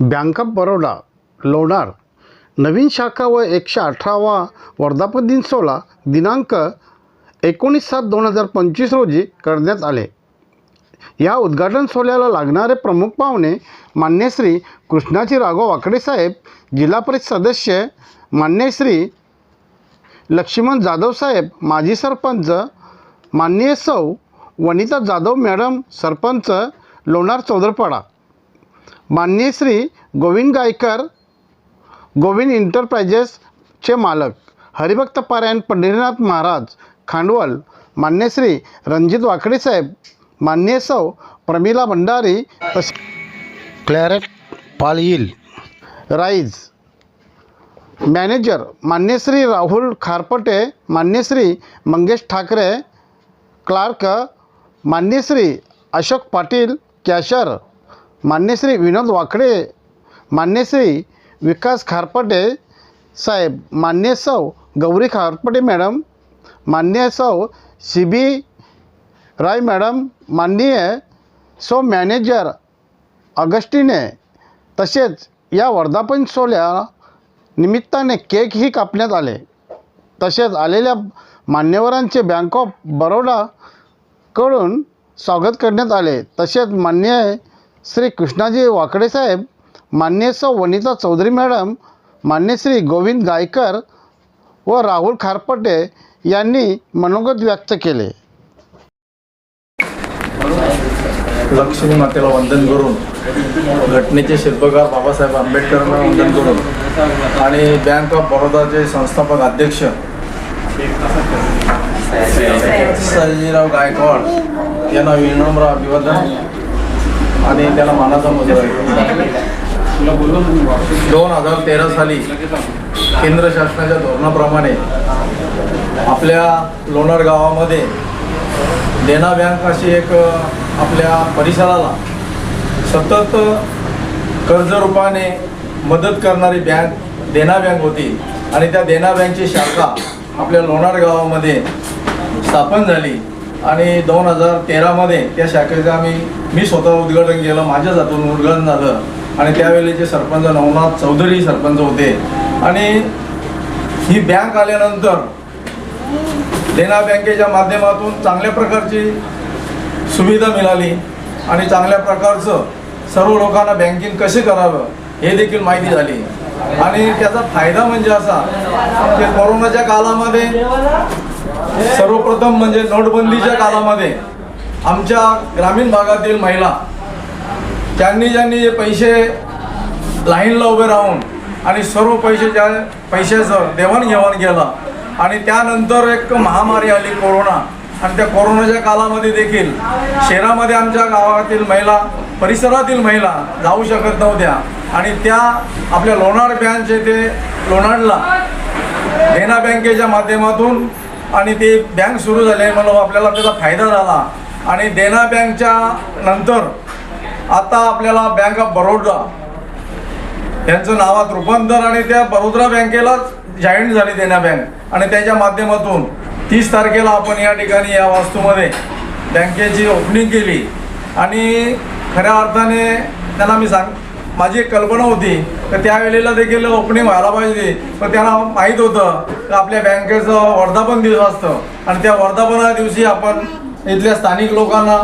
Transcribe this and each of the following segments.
Bank of Baroda Lonar. नवीन शाखा व एकशे अठरावा वर्धापन दिन सोहळा दिनांक एकोणीस सात दोन हजार पंचवीस रोजी करण्यात आले. या उद्घाटन सोहळ्याला लागणारे प्रमुख पाहुणे मान्य श्री कृष्णाजी राघव वाकडे साहेब जिल्हा परिषद सदस्य मान्य श्री लक्ष्मण जाधव साहेब माजी सरपंच माननीय सौ वनिता जाधव मॅडम सरपंच लोणार चौदरपाडा माननीय श्री गोविंद गायकर गोविंद इंटरप्राइजेसचे मालक हरिभक्त पारायण पंढरीनाथ महाराज खांडवल. मान्य श्री रणजित वाकडे साहेब मान्य सौ प्रमिला भंडारी क्लॅरेट पालील राईज मॅनेजर मान्य श्री राहुल खारपटे मान्य श्री मंगेश ठाकरे क्लार्क मान्य श्री अशोक पाटील कॅशर मान्यश्री विनोद वाकडे मान्यश्री विकास खारपटे साहेब मान्य सौ गौरी खारपटे मॅडम मान्य Sau C B Rai madam माननीय सो मॅनेजर ऑगस्टिने तसेच या वर्धापन सोहळ्या निमित्ताने केकही कापण्यात आले. तसेच आलेल्या मान्यवरांचे बँक ऑफ बरोडाकडून स्वागत करण्यात आले. तसेच मान्य श्री कृष्णाजी वाकडे साहेब मान्य सौ. वनिता चौधरी मॅडम मान्य श्री गोविंद गायकर व राहुल खारपटे यांनी मनोगत व्यक्त केले. लक्ष्मी मातेला वंदन करून घटनेचे शिल्पकार बाबासाहेब आंबेडकरांना वंदन करून आणि बँक ऑफ बडोदाचे संस्थापक अध्यक्ष सयाजीराव गायकवाड यांना विनम्र अभिवादन आणि त्याला मानाचा मुद्रा दोन हजार तेरा साली केंद्र शासनाच्या धोरणाप्रमाणे आपल्या लोणार गावामध्ये देना बँक अशी एक आपल्या परिसराला सतत कर्जरूपाने मदत करणारी बँक देना बँक होती. आणि त्या देना बँकची शाखा आपल्या लोणार गावामध्ये स्थापन झाली. आणि दोन हजार तेरामध्ये त्या शाखेचं आम्ही मी स्वतः उद्घाटन केलं माझ्याच हातून उद्घाटन झालं. आणि त्यावेळेचे सरपंच नवनाथ चौधरी सरपंच होते. आणि ही बँक आल्यानंतर देना बँकेच्या माध्यमातून चांगल्या प्रकारची सुविधा मिळाली. आणि चांगल्या प्रकारचं सर्व लोकांना बँकिंग कसे करावं हे देखील माहिती झाली. आणि त्याचा फायदा म्हणजे असा की कोरोनाच्या काळामध्ये सर्वप्रथम म्हणजे नोटबंदीच्या काळामध्ये आमच्या ग्रामीण भागातील महिला त्यांनी ज्यांनी जे पैसे लाईनला उभे राहून आणि सर्व पैशाच्या पैशाचं देवाणघेवाण केलं आणि त्यानंतर एक महामारी आली कोरोना आणि त्या कोरोनाच्या काळामध्ये देखील शहरामध्ये आमच्या गावातील महिला परिसरातील महिला जाऊ शकत नव्हत्या आणि त्या आपल्या लोणार बँकचे ते लोणारला देना बँकेच्या माध्यमातून आणि ते बँक सुरू झाले म्हणून हो, आपल्याला त्याचा फायदा झाला. आणि देना बँकच्या नंतर आता आपल्याला बँक ऑफ बरोडा यांचं नावात रूपांतर आणि त्या बरोदा बँकेलाच जॉईंट झाली देना बँक आणि त्याच्या माध्यमातून तीस तारखेला आपण या ठिकाणी या वास्तूमध्ये बँकेची ओपनिंग केली. आणि खऱ्या अर्थाने त्यांना मी सांग माझी एक कल्पना होती तर त्यावेळेला देखील ओपनिंग व्हायला पाहिजे. पण त्यांना माहीत होतं की आपल्या बँकेचं वर्धापन दिवस असतं. आणि त्या वर्धापना दिवशी आपण इथल्या स्थानिक लोकांना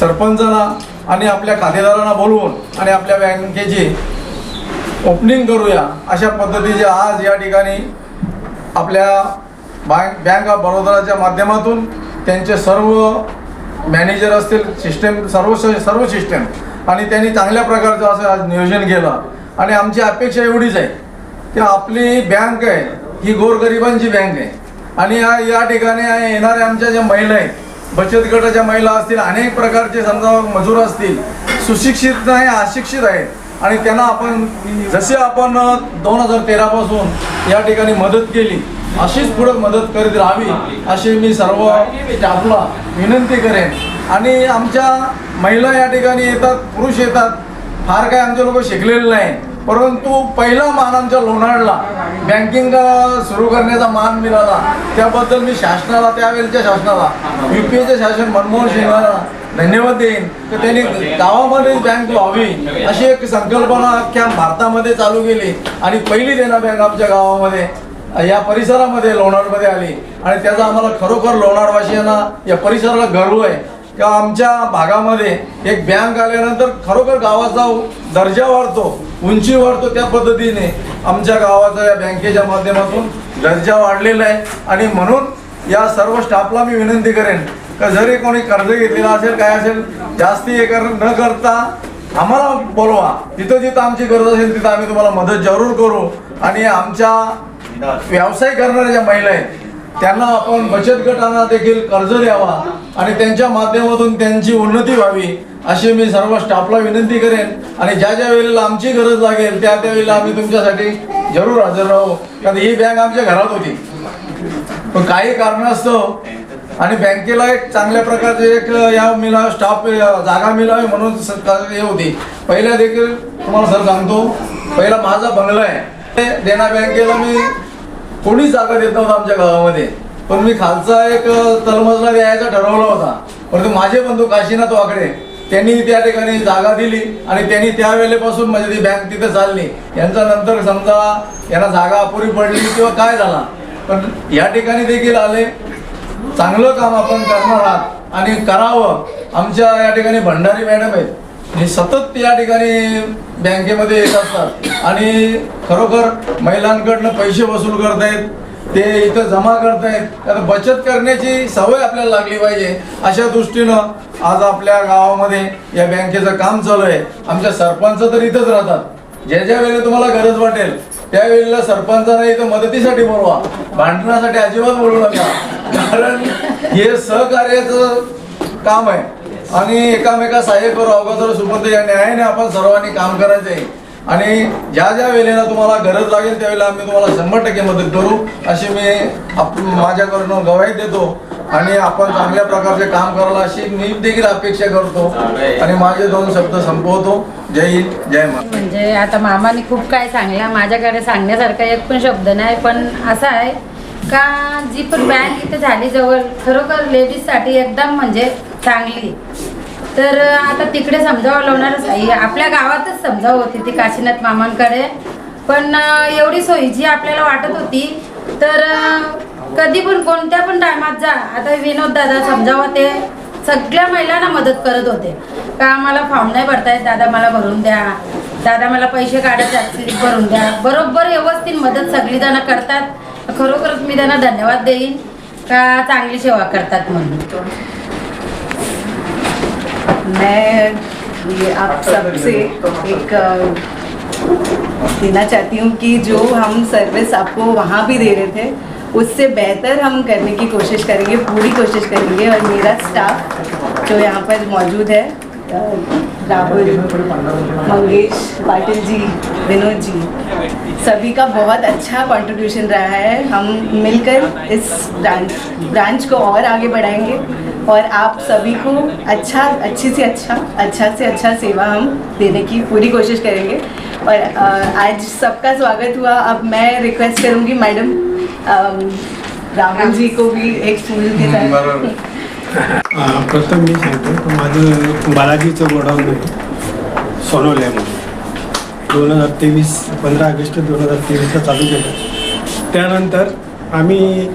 सरपंचांना आणि आपल्या खातेदारांना बोलवून आणि आपल्या बँकेची ओपनिंग करूया. अशा पद्धतीचे आज या ठिकाणी आपल्या बँक बँक ऑफ बडोदराच्या माध्यमातून त्यांचे सर्व मॅनेजर असतील सिस्टेम सर्व सर्व सिस्टेम आणि त्यांनी चांगल्या प्रकारचं असं आज नियोजन केलं. आणि आमची अपेक्षा एवढीच आहे की आपली बँक आहे ही गोरगरिबांची बँक आहे. आणि या या ठिकाणी येणाऱ्या आमच्या ज्या महिला आहेत बचत गटाच्या महिला असतील अनेक प्रकारचे समजा मजूर असतील सुशिक्षित नाही अशिक्षित आहेत. आणि त्यांना आपण जसे आपण दोन हजार तेरापासून या ठिकाणी मदत केली अशीच पुढे मदत करीत राहावी अशी मी सर्व आपला विनंती करेन. आणि आमच्या महिला या ठिकाणी येतात पुरुष येतात. फार काय आमचे लोक शिकलेले नाही. परंतु पहिला मान आमच्या लोणारला बँकिंग सुरू करण्याचा मान मिळाला. त्याबद्दल मी शासनाला त्यावेळेच्या शासनाला यू पी एचे शासन मनमोहन सिंगाला धन्यवाद देईन. तर त्यांनी गावामध्ये बँक व्हावी अशी एक संकल्पना अख्ख्या भारतामध्ये चालू केली. आणि पहिली देना बँक आमच्या गावामध्ये या परिसरामध्ये लोणारमध्ये आली. आणि त्याचा आम्हाला खरोखर लोणारवासियांना या परिसराला गर्व आहे. किंवा आमच्या भागामध्ये एक बँक आल्यानंतर खरोखर गावाचा दर्जा वाढतो उंची वाढतो त्या पद्धतीने. आमच्या गावाचा या बँकेच्या माध्यमातून दर्जा वाढलेला आहे. आणि म्हणून या सर्व स्टाफला मी विनंती करेन का जरी कोणी कर्ज घेतलेलं असेल काय असेल जास्ती हे कर न करता आम्हाला बोलवा. जिथं जिथं आमची गरज असेल तिथं आम्ही तुम्हाला मदत जरूर करू. आणि आमच्या व्यवसाय करणाऱ्या ज्या महिला आहेत त्यांना आपण बचत गटांना देखील कर्ज द्यावा. आणि त्यांच्या माध्यमातून त्यांची उन्नती व्हावी अशी मी सर्व स्टाफला विनंती करेन. आणि ज्या ज्या वेळेला आमची गरज लागेल त्या त्या वेळेला आम्ही तुमच्यासाठी जरूर हजर राहू. कारण ही बँक आमच्या घरात होती. पण काही कारणास्तव आणि बँकेला एक चांगल्या प्रकारचे एक या मिळा स्टाफ जागा मिळावी म्हणून हे होती. पहिल्या देखील तुम्हाला सर सांगतो पहिला माझा बंगला आहे. ते देना बँकेला मी कोणीच जागा देत नव्हतं आमच्या गावामध्ये. पण मी खालचा एक तलमजला द्यायचा ठरवला होता. परंतु माझे बंधू काशीनाथ वाकडे त्यांनी त्या ठिकाणी जागा दिली आणि त्यांनी त्यावेळेपासून म्हणजे ती बँक तिथे चालली. यांचा नंतर समजा यांना जागा अपुरी पडली किंवा काय झाला. पण या ठिकाणी देखील आले. चांगलं काम आपण करणार आहात आणि करावं. आमच्या या ठिकाणी भंडारी मॅडम आहेत. हे सतत या ठिकाणी बँकेमध्ये येत असतात. आणि खरोखर महिलांकडनं पैसे वसूल करतायत. ते इथं जमा करतायत. तर बचत करण्याची सवय आपल्याला लागली पाहिजे. अशा दृष्टीनं आज आपल्या गावामध्ये या बँकेचं काम चालू आहे. आमच्या सरपंच तर इथंच राहतात. ज्या ज्या वेळेला तुम्हाला गरज वाटेल त्यावेळेला सरपंचांना इथं मदतीसाठी बोलवा. भांडणासाठी अजिबात बोलू नका. कारण हे सहकार्याचं काम आहे. आणि एकामेका सहाय्य करू. अगोदर सुपंत या न्यायाने आपण सर्वांनी काम करायचं आहे आणि ज्या ज्या वेळेला तुम्हाला गरज लागेल त्यावेळेला आम्ही तुम्हाला शंभर टक्के मदत करू अशी मी आप माझ्याकडून गवाही देतो. आणि आपण चांगल्या प्रकारचे काम करायला अशी मी देखील अपेक्षा करतो. आणि माझे दोन शब्द संपवतो. जय हिंद जय महाराज म्हणजे आता मामाने खूप काय सांगला माझ्याकडे सांगण्यासारखा एक पण शब्द नाही पण असा आहे का जी पण बँक इथे झाली जवळ खरोखर लेडीजसाठी एकदम म्हणजे चांगली. तर आता तिकडे समजावं लावणारच आहे. आपल्या गावातच समजावं होती ती काशीनाथ मामांकडे. पण एवढी एवढी सोयीची आपल्याला वाटत होती तर कधी पण कोणत्या पण टायमात जा. आता विनोद दादा समजावं ते. सगळ्या महिलांना मदत करत होते. का आम्हाला फॉर्म नाही भरतायत? दादा मला भरून द्या. दादा मला पैसे काढत असतील भरून द्या. बरोबर व्यवस्थित मदत सगळी जण करतात. खरोखरच मी त्यांना धन्यवाद देईन. का चांगली सेवा करतात म्हणून. मैं ये आप सबसे एक देना चाहती हूँ कि जो हम सर्विस आपको वहाँ भी दे रहे थे, उससे बेहतर हम करने की कोशिश करेंगे, पूरी कोशिश करेंगे। और मेरा स्टाफ जो यहाँ पर मौजूद है राहुल मंगेश पाटिल जी विनोद जी सभी का बहुत अच्छा कंट्रीब्यूशन रहा है। हम मिलकर इस ब्रांच ब्रांच को और आगे बढ़ाएँगे और आप सभी को अच्छा अच्छी से अच्छा अच्छा से अच्छा सेवा हम देने की पूरी कोशिश करेंगे। और आज सबका स्वागत हुआ। अब मैं रिक्वेस्ट करूँगी मैडम राहुल जी को भी एक फूल के साथ। अं, प्रथम मी सांगतो की माझं बालाजीचं गोडाऊन आहे सोनवल्यामध्ये दोन हजार तेवीस पंधरा ऑगस्ट दोन हजार तेवीसला चालू केलं. त्यानंतर आम्ही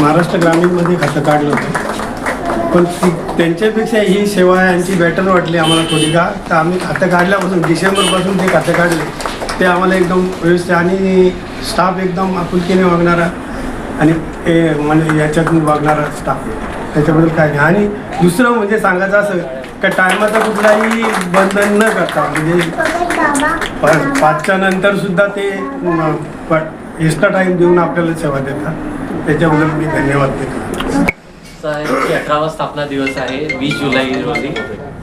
महाराष्ट्र ग्रामीणमध्ये खातं काढलं होतं. पण ती त्यांच्यापेक्षा ही सेवा यांची बेटर वाटली आम्हाला थोडी का. तर आम्ही खातं काढल्यापासून डिसेंबरपासून ते खातं काढले ते आम्हाला एकदम व्यवस्थित आणि स्टाफ एकदम आपुलकीने वागणारा आणि हे म्हणजे याच्यातून वागणारा स्टाफ त्याच्याबद्दल काय नाही. आणि दुसरं म्हणजे सांगायचं असं का टायमाचा कुठलाही बंधन न करता म्हणजे पाचच्या नंतर सुद्धा ते एक्स्ट्रा टाईम देऊन आपल्याला सेवा देतात. त्याच्याबद्दल मी धन्यवाद देतो. अठरावा स्थापना दिवस आहे वीस जुलै रोजी.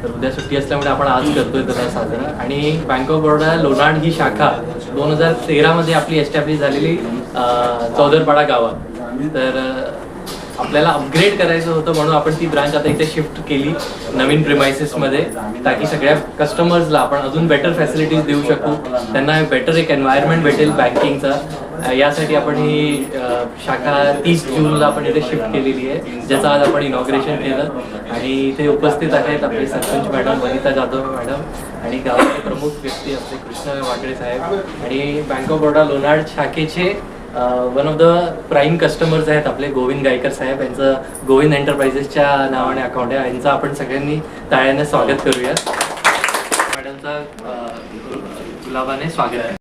तर उद्या सुट्टी असल्यामुळे आपण आज करतोय त्याला साजरा. आणि बँक ऑफ बडोदा लोणाड ही शाखा दोन हजार तेरामध्ये आपली एस्टॅब्लिश झालेली अं, चौदरपाडा गावात. तर आपल्याला अपग्रेड करायचं होतं म्हणून आपण ती ब्रांच आता इथे शिफ्ट केली नवीन प्रिमायसेसमध्ये ताकी सगळ्या कस्टमर्सला आपण अजून बेटर फॅसिलिटीज देऊ शकू. त्यांना बेटर एक एन्व्हायरमेंट भेटेल बँकिंगचा यासाठी आपण ही शाखा तीस जूनला आपण इथे शिफ्ट केलेली आहे ज्याचं आज आपण इनॉग्रेशन केलं. आणि इथे उपस्थित आहेत आपले सरपंच मॅडम वनिता जाधव मॅडम आणि गावाचे प्रमुख व्यक्ती आपले कृष्ण वाकडे साहेब आणि बँक ऑफ बडोदा लोणाड शाखेचे one of the prime customers आहेत आपले गोविंद गायकर साहेब. यांचं गोविंद एंटरप्राइजेसच्या नावाने अकाउंट आहे. यांचं आपण सगळ्यांनी ताळ्याने स्वागत करूया मॅडमचा गुलाबाने स्वागत आहे.